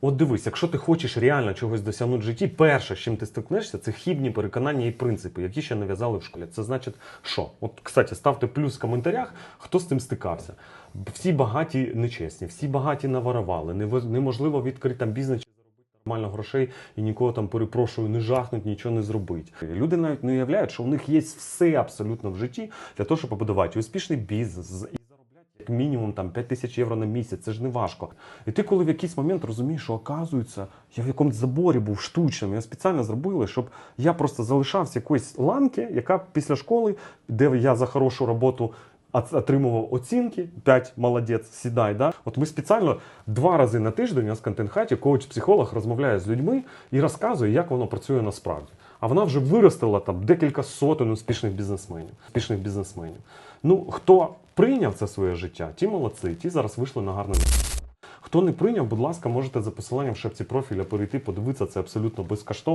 От дивись, якщо ти хочеш реально чогось досягнути в житті, перше, з чим ти стикнешся, це хібні переконання і принципи, які ще нав'язали в школі. Це значить, що? От, кстати, ставте плюс в коментарях, хто з цим стикався. Всі багаті нечесні, всі багаті наворували, нево- неможливо відкрити там бізнес чи заробити нормально грошей і нікого там перепрошую, не жахнуть, нічого не зробить. Люди навіть не уявляють, що у них є все абсолютно в житті для того, щоб побудувати успішний бізнес як мінімум там 5 тисяч євро на місяць. Це ж не важко. І ти, коли в якийсь момент розумієш, що оказується, я в якомусь заборі був штучним, я спеціально зробили, щоб я просто залишався якоїсь ланки, яка після школи, де я за хорошу роботу. Отримував оцінки, 5 молодець, сідай. Да? От ми спеціально два рази на тиждень у нас в контент-хаті коуч-психолог розмовляє з людьми і розказує, як воно працює насправді. А вона вже виростила там декілька сотень успішних бізнесменів. Успішних бізнесменів. Ну, хто прийняв це своє життя, ті молодці, ті зараз вийшли на гарне місце. Хто не прийняв, будь ласка, можете за посиланням в шапці профіля перейти, подивитися це абсолютно безкоштовно.